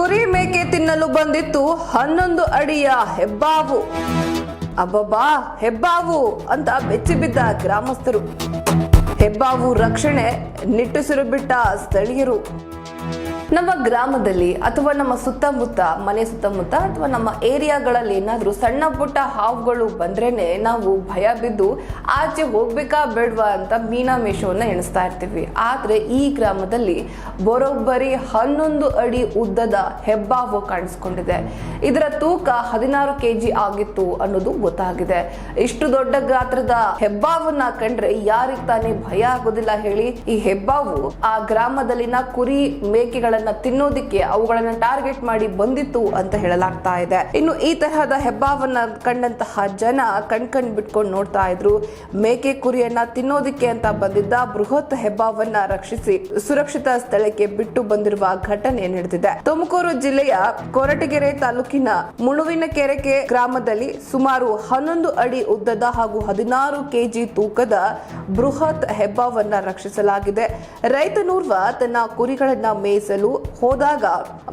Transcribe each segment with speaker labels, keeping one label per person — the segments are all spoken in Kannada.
Speaker 1: ಕುರಿ ಮೇಕೆ ತಿನ್ನಲು ಬಂದಿತ್ತು ಹನ್ನೊಂದು ಅಡಿಯ ಹೆಬ್ಬಾವು. ಅಬ್ಬಬ್ಬಾ, ಹೆಬ್ಬಾವು ಅಂತ ಬೆಚ್ಚಿ ಬಿದ್ದ ಗ್ರಾಮಸ್ಥರು. ಹೆಬ್ಬಾವು ರಕ್ಷಣೆ ನಿಟ್ಟುಸಿರು ಬಿಟ್ಟ ಸ್ಥಳೀಯರು. ನಮ್ಮ ಗ್ರಾಮದಲ್ಲಿ ಅಥವಾ ನಮ್ಮ ಸುತ್ತಮುತ್ತ, ಮನೆ ಸುತ್ತಮುತ್ತ ಅಥವಾ ನಮ್ಮ ಏರಿಯಾಗಳಲ್ಲಿ ಏನಾದ್ರೂ ಸಣ್ಣ ಪುಟ್ಟ ಹಾವುಗಳು ಬಂದ್ರೇನೆ ನಾವು ಭಯ ಬಿದ್ದು ಆಚೆ ಹೋಗ್ಬೇಕಾ ಬೇಡ್ವಾ ಅಂತ ಮೀನಾ ಮೇಷವನ್ನು ಎಣಿಸ್ತಾ ಇರ್ತೀವಿ. ಆದ್ರೆ ಈ ಗ್ರಾಮದಲ್ಲಿ ಬರೋಬ್ಬರಿ ಹನ್ನೊಂದು ಅಡಿ ಉದ್ದದ ಹೆಬ್ಬಾವು ಕಾಣಿಸ್ಕೊಂಡಿದೆ. ಇದರ ತೂಕ ಹದಿನಾರು ಕೆಜಿ ಆಗಿತ್ತು ಅನ್ನೋದು ಗೊತ್ತಾಗಿದೆ. ಇಷ್ಟು ದೊಡ್ಡ ಗಾತ್ರದ ಹೆಬ್ಬಾವನ್ನ ಕಂಡ್ರೆ ಯಾರಿಗೆ ತಾನೇ ಭಯ ಆಗೋದಿಲ್ಲ ಹೇಳಿ ಈ ಹೆಬ್ಬಾವು ಆ ಗ್ರಾಮದಲ್ಲಿನ ಕುರಿ ತಿನ್ನೋದಿಕ್ಕೆ ಅವುಗಳನ್ನ ಟಾರ್ಗೆಟ್ ಮಾಡಿ ಬಂದಿತ್ತು ಅಂತ ಹೇಳಲಾಗ್ತಾ ಇದೆ. ಇನ್ನು ಈ ತರಹದ ಹೆಬ್ಬಾವನ್ನ ಕಂಡಂತಹ ಜನ ಕಣ್ ಕಣ್ ಬಿಟ್ಕೊಂಡು ನೋಡ್ತಾ ಇದ್ರು. ಮೇಕೆ ಕುರಿಯನ್ನ ತಿನ್ನೋದಿಕ್ಕೆ ಅಂತ ಬಂದಿದ್ದ ಬೃಹತ್ ಹೆಬ್ಬಾವನ್ನ ರಕ್ಷಿಸಿ ಸುರಕ್ಷಿತ ಸ್ಥಳಕ್ಕೆ ಬಿಟ್ಟು ಬಂದಿರುವ ಘಟನೆ ನಡೆದಿದೆ. ತುಮಕೂರು ಜಿಲ್ಲೆಯ ಕೊರಟಗೆರೆ ತಾಲೂಕಿನ ಮುಳುವಿನ ಕೆರೆಕೆ ಗ್ರಾಮದಲ್ಲಿ ಸುಮಾರು ಹನ್ನೊಂದು ಅಡಿ ಉದ್ದದ ಹಾಗೂ ಹದಿನಾರು ಕೆಜಿ ತೂಕದ ಬೃಹತ್ ಹೆಬ್ಬಾವನ್ನ ರಕ್ಷಿಸಲಾಗಿದೆ. ರೈತನೂರ್ವ ತನ್ನ ಕುರಿಗಳನ್ನ ಮೇಯಿಸಲು ಹೋದಾಗ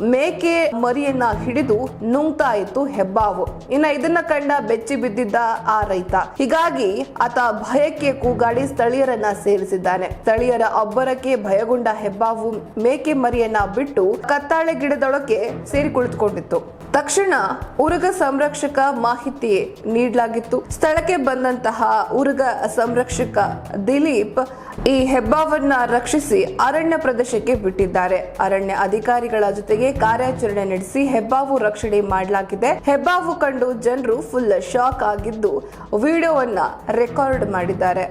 Speaker 1: ಮೇಕೆ ಮರಿಯನ್ನ ಹಿಡಿದು ನುಂಗ್ತಾ ಇತ್ತು ಹೆಬ್ಬಾವು. ಇನ್ನ ಇದನ್ನ ಕಂಡ ಬೆಚ್ಚಿ ಬಿದ್ದಿದ್ದ ಆ ರೈತ. ಹೀಗಾಗಿ ಆತ ಭಯಕ್ಕೆ ಕೂಗಾಡಿ ಸ್ಥಳೀಯರನ್ನ ಸೇರಿಸಿದ್ದಾನೆ. ಸ್ಥಳೀಯರ ಅಬ್ಬರಕ್ಕೆ ಭಯಗೊಂಡ ಹೆಬ್ಬಾವು ಮೇಕೆ ಮರಿಯನ್ನ ಬಿಟ್ಟು ಕತ್ತಾಳೆ ಗಿಡದೊಳಕ್ಕೆ ಸೇರಿ ಕುಳಿತುಕೊಂಡಿತ್ತು. ತಕ್ಷಣ ಉರುಗ ಸಂರಕ್ಷಕ ಮಾಹಿತಿ ನೀಡಲಾಗಿತ್ತು. ಸ್ಥಳಕ್ಕೆ ಬಂದಂತಹ ಉರುಗ ಸಂರಕ್ಷಕ ದಿಲೀಪ್ ಈ ಹೆಬ್ಬಾವನ್ನ ರಕ್ಷಿಸಿ ಅರಣ್ಯ ಪ್ರದೇಶಕ್ಕೆ ಬಿಟ್ಟಿದ್ದಾರೆ. ಅಧಿಕಾರಿಗಳ ಜೊತೆಗೆ ಕಾರ್ಯಾಚರಣೆ ನಡೆಸಿ ಹೆಬ್ಬಾವು ರಕ್ಷಣೆ ಮಾಡಲಾಗಿದೆ. ಹೆಬ್ಬಾವು ಕಂಡು ಜನರು ಫುಲ್ ಶಾಕ್ ಆಗಿದ್ದು, ವಿಡಿಯೋವನ್ನ ರೆಕಾರ್ಡ್ ಮಾಡಿದ್ದಾರೆ.